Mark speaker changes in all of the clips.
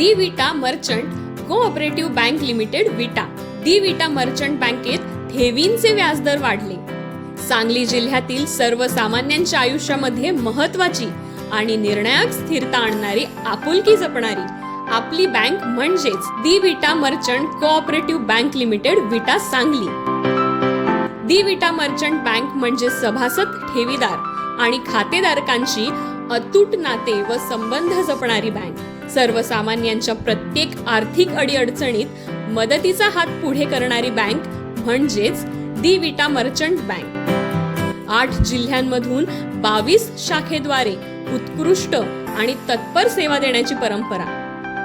Speaker 1: The Vita merchant cooperative bank limited Vita. The Vita merchant बँकेत ठेवींचे व्याजदर वाढले. सांगली जिल्ह्यातील सर्वसामान्यांच्या आयुष्यामध्ये महत्वाची आणि निर्णायक स्थिरता आणणारी आपुलकी जपणारी आपली बँक म्हणजेच the Vita merchant cooperative bank limited Vita Sangli. The Vita merchant bank म्हणजे सभासद ठेवीदार आणि खातेदारकांची अतूट नाते व संबंध जपणारी बँक. सर्वसामान्यांच्या प्रत्येक आर्थिक अडीअडचणीत मदतीचा हात पुढे करणारी बँक म्हणजेच दी विटा मर्चंट बँक. आठ जिल्ह्यांमधून बावीस शाखेद्वारे उत्कृष्ट आणि तत्पर सेवा देण्याची परंपरा.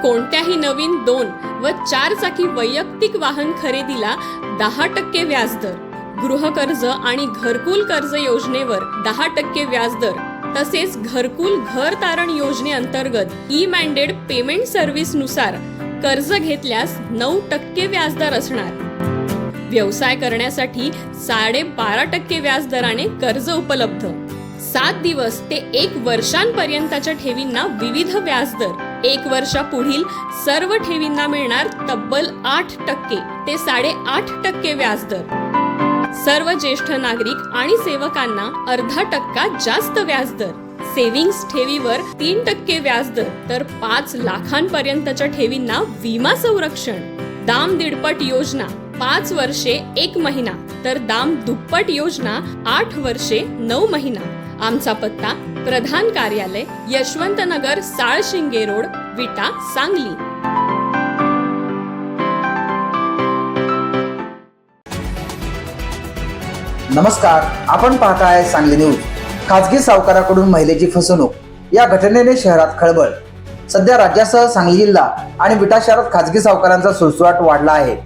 Speaker 1: कोणत्याही नवीन दोन व चार चाकी वैयक्तिक वाहन खरेदीला दहा टक्के व्याजदर गृहकर्ज आणि घरकुल कर्ज योजनेवर दहा टक्के व्याजदर तसेच घरकुल घर तारण योजनेअंतर्गत ई मॅन्डेड पेमेंट सर्व्हिसनुसार कर्ज घेतल्यास नऊ टक्के व्याजदर असणार. व्यवसाय करण्यासाठी साडे बारा टक्के व्याजदराने कर्ज उपलब्ध. सात दिवस ते एक वर्षांपर्यंतच्या ठेवींना विविध व्याजदर. एक वर्षापुढील सर्व ठेवींना मिळणार तब्बल आठ टक्के ते साडे आठ टक्के व्याजदर. सर्व ज्येष्ठ नागरिक आणि सेवकांना अर्धा टक्का जास्त व्याजदर. सेव्हिंग्स ठेवीवर तीन टक्के व्याजदर तर पाच लाखांपर्यंतच्या ठेवींना विमा संरक्षण. दाम दीडपट योजना पाच वर्षे एक महिना तर दाम दुप्पट योजना आठ वर्षे नऊ महिना. आमचा पत्ता प्रधान कार्यालय यशवंत नगर साळशिंगे रोड विटा सांगली.
Speaker 2: नमस्कार आपण पाहताय सांगली न्यूज. खासगी सावकाराकडून महिलेची फसवणूक. या घटनेने शहरात खळबळ. सध्या राज्यासह सांगली जिल्हा आणि विटा शहरात खासगी सावकारांचा सुळसुळाट वाढला आहे.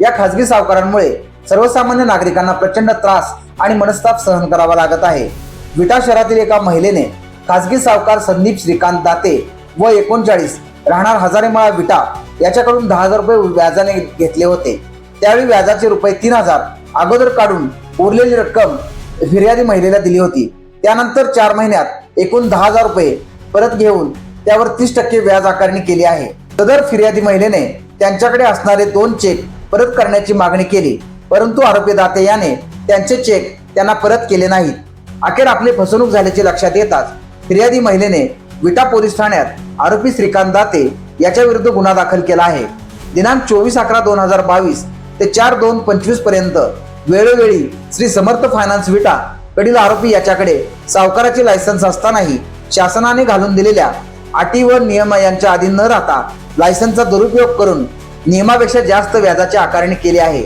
Speaker 2: या खासगी सावकारांमुळे सर्वसामान्य नागरिकांना प्रचंड त्रास आणि मनस्ताप सहन करावा लागत आहे. विटा शहरातील एका महिलेने खासगी सावकार संदीप श्रीकांत दाते व एकोणचाळीस राहणार हजारेमाळा विटा याच्याकडून दहा हजार रुपये व्याजाने घेतले होते. त्यावेळी व्याजाचे रुपये तीन हजार अगोदर काढून उरलेली रक्कम फिर्यादी महिलेला दिली होती. त्यानंतर चार महिन्यात एकूण दहा हजार रुपये परत घेऊन त्यावर तीस टक्के व्याज आकारणी केली आहे. सदर फिर्यादी महिलेने त्यांच्याकडे असणारे दोन चेक परत करण्याची मागणी केली परंतु आरोपी दाते याने त्यांचे चेक त्यांना परत केले नाहीत. अखेर आपली फसवणूक झाल्याचे लक्षात येताच फिर्यादी महिलेने विटा पोलीस ठाण्यात आरोपी श्रीकांत दाते याच्या विरुद्ध गुन्हा दाखल केला आहे. दिनांक चोवीस अकरा दोन हजार बावीस ते चार दोन पंचवीसपर्यंत वेळोवेळी श्री समर्थ फायनान्स विटा कडील आरोपी याच्याकडे सावकाराचे लायसन्स असतानाही शासनाने घालून दिलेल्या अटी व नियम यांच्या अधीन न राहता लायसन्सचा दुरुपयोग करून नियमापेक्षा जास्त व्याजाची आकारणी केली आहे.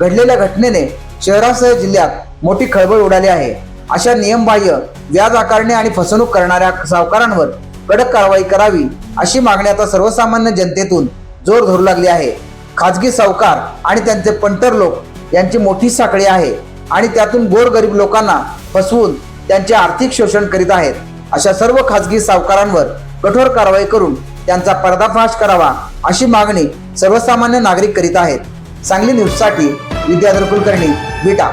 Speaker 2: घडलेल्या घटनेने शहरासह जिल्ह्यात मोठी खळबळ उडाली आहे. अशा नियमबाह्य व्याज आकारणी आणि फसवणूक करणाऱ्या सावकारांवर कडक कारवाई करावी अशी मागणी आता सर्वसामान्य जनतेतून जोर धरू लागली आहे. खाजगी सावकार आणि त्यांचे पंटर लोक यांची मोठी साखळी आहे आणि त्यातून गोरगरीब लोकांना फसवून त्यांचे आर्थिक शोषण करीत आहेत. अशा सर्व खाजगी सावकारांवर कठोर कारवाई करून त्यांचा पर्दाफाश करावा अशी मागणी सर्वसामान्य नागरिक करीत आहेत. सांगली न्यूजसाठी विद्याधर कुलकर्णी विटा.